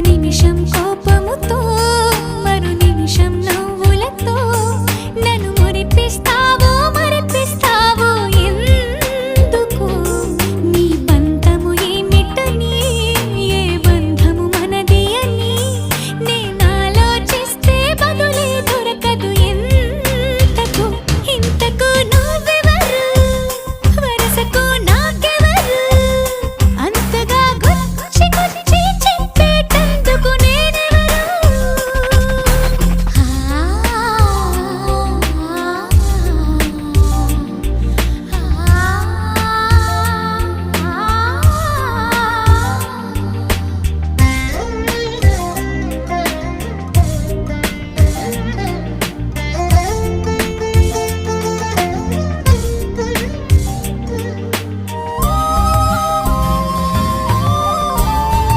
నిమిషం కోపముతో మరు నిమిషం నవ్వులతో నన్ను మురిపిస్తా.